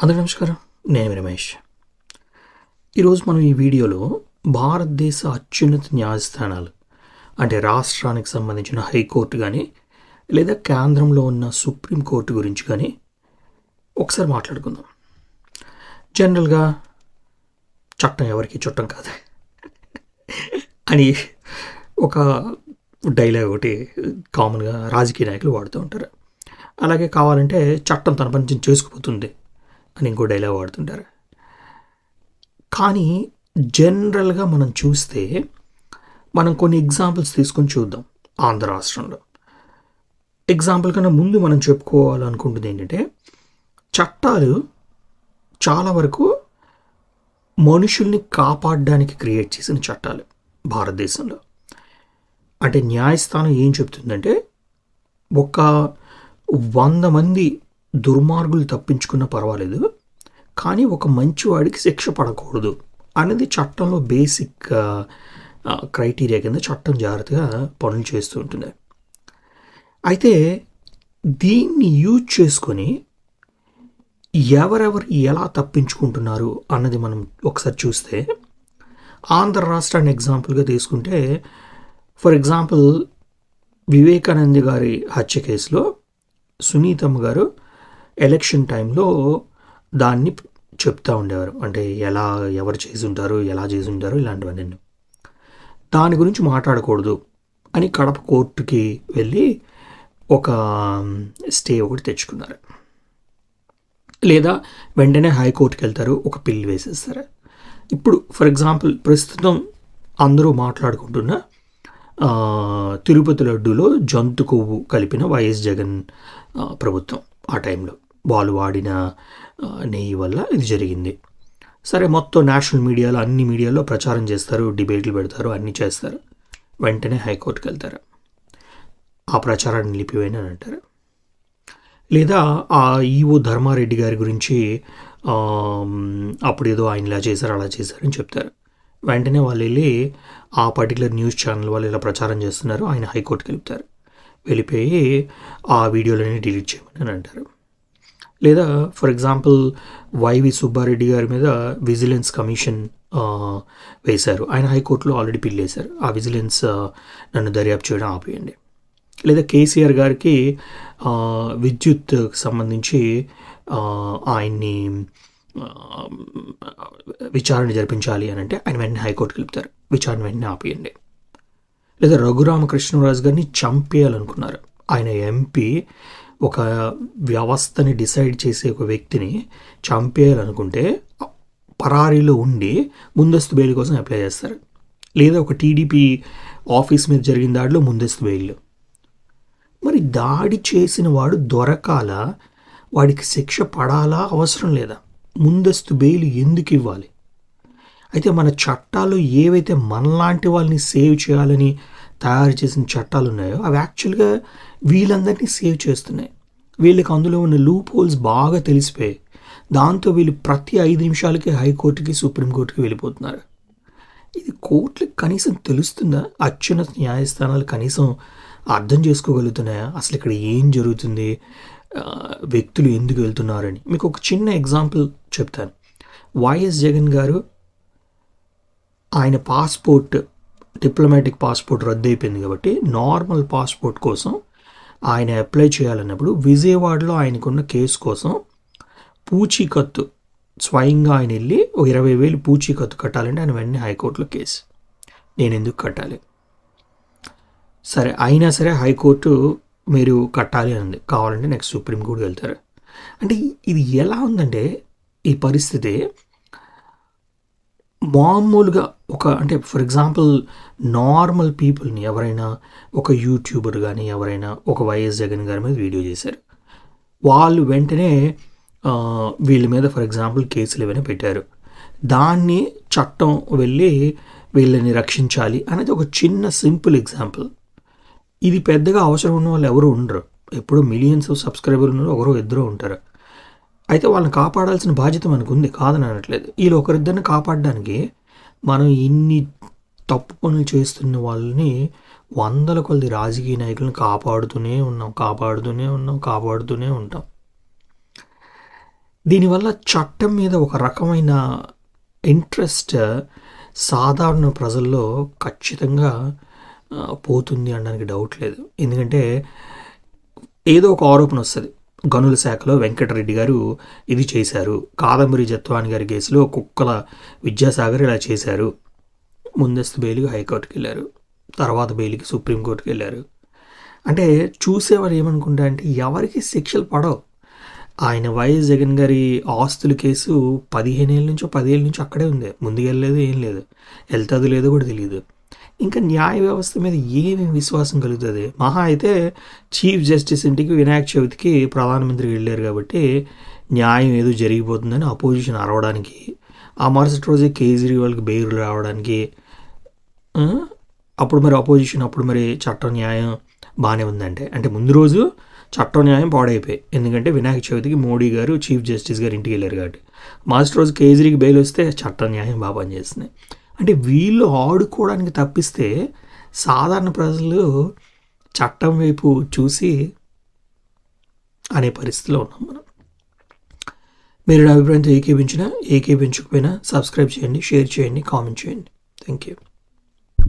అందరికీ నమస్కారం. నేను రమేష్. ఈరోజు మనం ఈ వీడియోలో భారతదేశ అత్యున్నత న్యాయస్థానాలు అంటే రాష్ట్రానికి సంబంధించిన హైకోర్టు కానీ లేదా కేంద్రంలో ఉన్న సుప్రీంకోర్టు గురించి కానీ ఒకసారి మాట్లాడుకుందాం. జనరల్గా చట్టం ఎవరికి చుట్టం కాదు అని ఒక డైలాగ్ ఒకటి కామన్గా రాజకీయ నాయకులు వాడుతూ ఉంటారు. అలాగే కావాలంటే చట్టం తన పని చేసుకుపోతుంది. అని ఇంకో డైలాగ్ వాడుతుంటారు. కానీ జనరల్గా మనం చూస్తే మనం కొన్ని ఎగ్జాంపుల్స్ తీసుకొని చూద్దాం ఆంధ్ర రాష్ట్రంలో. ఎగ్జాంపుల్ కన్నా ముందు మనం చెప్పుకోవాలనుకుంటుంది ఏంటంటే చట్టాలు చాలా వరకు మనుషుల్ని కాపాడడానికి క్రియేట్ చేసిన చట్టాలు భారతదేశంలో. అంటే న్యాయస్థానం ఏం చెప్తుందంటే ఒక వంద మంది దుర్మార్గులు తప్పించుకున్నా పర్వాలేదు కానీ ఒక మంచివాడికి శిక్ష పడకూడదు అనేది చట్టంలో బేసిక్ క్రైటీరియా కింద చట్టం జాగ్రత్తగా పనులు చేస్తూ ఉంటుంది అయితే దీన్ని యూజ్ చేసుకొని ఎవరెవరు ఎలా తప్పించుకుంటున్నారు అన్నది మనం ఒకసారి చూస్తే ఆంధ్ర రాష్ట్రాన్ని ఎగ్జాంపుల్గా తీసుకుంటే ఫర్ ఎగ్జాంపుల్ వివేకానంద గారి హత్య కేసులో సునీతమ్మ గారు ఎలక్షన్ టైంలో దాన్ని చెప్తూ ఉండేవారు. అంటే ఎలా ఎవరు చేసి ఉంటారు ఎలా చేసి ఉంటారు ఇలాంటివన్నీ. దాని గురించి మాట్లాడకూడదు అని కడప కోర్టుకి వెళ్ళి ఒక స్టే ఒకటి తెచ్చుకున్నారు. లేదా వెంటనే హైకోర్టుకి వెళ్తారు ఒక పిల్లి వేసేస్తారు. ఇప్పుడు ఫర్ ఎగ్జాంపుల్ ప్రస్తుతం అందరూ మాట్లాడుకుంటున్న తిరుపతి లడ్డూలో జంతు కొవ్వు కలిపిన వైఎస్ జగన్ ప్రభుత్వం ఆ టైంలో. బాల్ వాడిన నెయ్యి వల్ల ఇది జరిగింది. సరే మొత్తం నేషనల్ మీడియాలో అన్ని మీడియాలో ప్రచారం చేస్తారు డిబేట్లు పెడతారు అన్నీ చేస్తారు. వెంటనే హైకోర్టుకి వెళ్తారు. ఆ ప్రచారాన్ని నిలిపివేయని అని అంటారు. లేదా ఆ ఈవో ధర్మారెడ్డి గారి గురించి అప్పుడు ఏదో ఆయన ఇలా చేశారు అలా చేశారని చెప్తారు. వెంటనే వాళ్ళు వెళ్ళి ఆ పర్టికులర్ న్యూస్ ఛానల్ వాళ్ళు ఇలా ప్రచారం చేస్తున్నారు ఆయన హైకోర్టుకి వెళ్తారు. వెళ్ళిపోయి ఆ వీడియోలని డిలీట్ చేయమని అని అంటారు. లేదా ఫర్ ఎగ్జాంపుల్ వైవి సుబ్బారెడ్డి గారి మీద విజిలెన్స్ కమిషన్ వేశారు. ఆయన హైకోర్టులో ఆల్రెడీ పిల్ వేశారు ఆ విజిలెన్స్ నన్ను దర్యాప్తు చేయడం ఆపేయండి. లేదా కేసీఆర్ గారికి విద్యుత్ సంబంధించి ఆయన్ని విచారణ జరిపించాలి అని అంటే ఆయన వెంటనే హైకోర్టుకి వెళ్తారు. విచారణ వెంటనే ఆపేయండి. లేదా రఘురామకృష్ణరాజు గారిని చంపేయాలనుకున్నారు. ఆయన ఎంపీ ఒక వ్యవస్థని డిసైడ్ చేసే ఒక వ్యక్తిని చంపేయాలనుకుంటే పరారీలో ఉండి ముందస్తు బెయిల్ కోసం అప్లై చేస్తారు. లేదా ఒక టీడీపీ ఆఫీస్ మీద జరిగిన దాడిలో ముందస్తు బెయిల్. మరి దాడి చేసిన వాడు దొరకాల వాడికి శిక్ష పడాలా అవసరం లేదా? ముందస్తు బెయిల్ ఎందుకు ఇవ్వాలి? అయితే మన చట్టాలు ఏవైతే మనలాంటి వాళ్ళని సేవ్ చేయాలని తయారు చేసిన చట్టాలు ఉన్నాయో అవి యాక్చువల్గా వీళ్ళందరినీ సేవ్ చేస్తున్నాయి. వీళ్ళకి అందులో ఉన్న లూప్ హోల్స్ బాగా తెలిసిపోయాయి. దాంతో వీళ్ళు ప్రతి ఐదు నిమిషాలకి హైకోర్టుకి సుప్రీంకోర్టుకి వెళ్ళిపోతున్నారు. ఇది కోర్టులకు కనీసం తెలుస్తుందా? అత్యున్నత న్యాయస్థానాలు కనీసం అర్థం చేసుకోగలుగుతున్నాయా? అసలు ఇక్కడ ఏం జరుగుతుంది? వ్యక్తులు ఎందుకు వెళ్తున్నారని. మీకు ఒక చిన్న ఎగ్జాంపుల్ చెప్తాను. వైఎస్ జగన్ గారు ఆయన పాస్పోర్ట్ డిప్లొమాటిక్ పాస్పోర్ట్ రద్దు అయిపోయింది కాబట్టి నార్మల్ పాస్పోర్ట్ కోసం ఆయన అప్లై చేయాలన్నప్పుడు విజయవాడలో ఆయనకున్న కేసు కోసం పూచీకత్తు స్వయంగా ఆయన వెళ్ళి ఒక ఇరవై వేలు పూచీకత్తు కట్టాలంటే ఆయన వెంటనే హైకోర్టులో కేసు. నేను ఎందుకు కట్టాలి? సరే అయినా సరే హైకోర్టు మీరు కట్టాలి అంది కావాలంటే నెక్స్ట్ సుప్రీంకోర్టుకి వెళ్తారు. అంటే ఇది ఎలా ఉందంటే ఈ పరిస్థితి మామూలుగా ఒక అంటే ఫర్ ఎగ్జాంపుల్ నార్మల్ పీపుల్ని ఎవరైనా ఒక యూట్యూబర్ కానీ ఎవరైనా ఒక వైఎస్ జగన్ గారి మీద వీడియో చేశారు. వాళ్ళు వెంటనే వీళ్ళ మీద ఫర్ ఎగ్జాంపుల్ కేసులు ఏమైనా పెట్టారు. దాన్ని చట్టం వెళ్ళి వీళ్ళని రక్షించాలి అనేది ఒక చిన్న సింపుల్ ఎగ్జాంపుల్ ఇది పెద్దగా అవసరం ఉన్న వాళ్ళు ఎవరు ఉండరు. ఎప్పుడో మిలియన్స్ ఆఫ్ సబ్స్క్రైబర్ ఉన్నారు ఒకరో ఇద్దరు ఉంటారు. అయితే వాళ్ళని కాపాడాల్సిన బాధ్యత మనకు ఉంది కాదని అనట్లేదు. వీళ్ళు ఒకరిద్దరిని కాపాడడానికి మనం ఇన్ని తప్పు పనులు చేస్తున్న వాళ్ళని వందల కొద్ది రాజకీయ నాయకులను కాపాడుతూనే ఉన్నాం కాపాడుతూనే ఉన్నాం కాపాడుతూనే ఉంటాం. దీనివల్ల చట్టం మీద ఒక రకమైన ఇంట్రెస్ట్ సాధారణ ప్రజల్లో ఖచ్చితంగా పోతుంది అనడానికి డౌట్ లేదు. ఎందుకంటే ఏదో ఒక ఆరోపణ వస్తుంది. గనుల శాఖలో వెంకటరెడ్డి గారు ఇది చేశారు. కాదంబరి జత్వాని గారి కేసులో కుక్కల విద్యాసాగర్ ఇలా చేశారు. ముందస్తు బెయిల్కి హైకోర్టుకి వెళ్ళారు. తర్వాత బెయిల్కి సుప్రీంకోర్టుకి వెళ్ళారు. అంటే చూసేవారు ఏమనుకుంటా అంటే ఎవరికి శిక్షలు పడవు. ఆయన వైఎస్ జగన్ గారి ఆస్తుల కేసు పదిహేను ఏళ్ళ నుంచో పదిహేళ్ళ నుంచి అక్కడే ఉంది. ముందుకెళ్ళలేదు ఏం లేదు. వెళ్తుంది లేదో కూడా తెలియదు. ఇంకా న్యాయ వ్యవస్థ మీద ఏమి విశ్వాసం కలుగుతుంది? మహా అయితే చీఫ్ జస్టిస్ ఇంటికి వినాయక చవితికి ప్రధానమంత్రి వెళ్ళారు కాబట్టి న్యాయం ఏదో జరిగిపోతుందని అపోజిషన్ అరవడానికి ఆ మరుసటి రోజే కేజ్రీవాల్కి బెయిల్ రావడానికి అప్పుడు మరి అపోజిషన్ అప్పుడు మరి చట్టం న్యాయం బాగానే ఉందంటే. అంటే ముందు రోజు చట్టం న్యాయం పాడైపోయాయి ఎందుకంటే వినాయక చవితికి మోడీ గారు చీఫ్ జస్టిస్ గారు ఇంటికి వెళ్ళారు కాబట్టి. మరుసటి రోజు కేజ్రీకి బెయిల్ వస్తే చట్టం న్యాయం బాగా పనిచేస్తున్నాయి అంటే వీళ్ళు ఆడుకోవడానికి తప్పిస్తే సాధారణ ప్రజలు చట్టం వైపు చూసి అనే పరిస్థితిలో ఉన్నాం మనం. మీరు నా అభిప్రాయంతో ఏకీపించినా ఏకీపించకపోయినా సబ్స్క్రైబ్ చేయండి షేర్ చేయండి కామెంట్ చేయండి. Thank you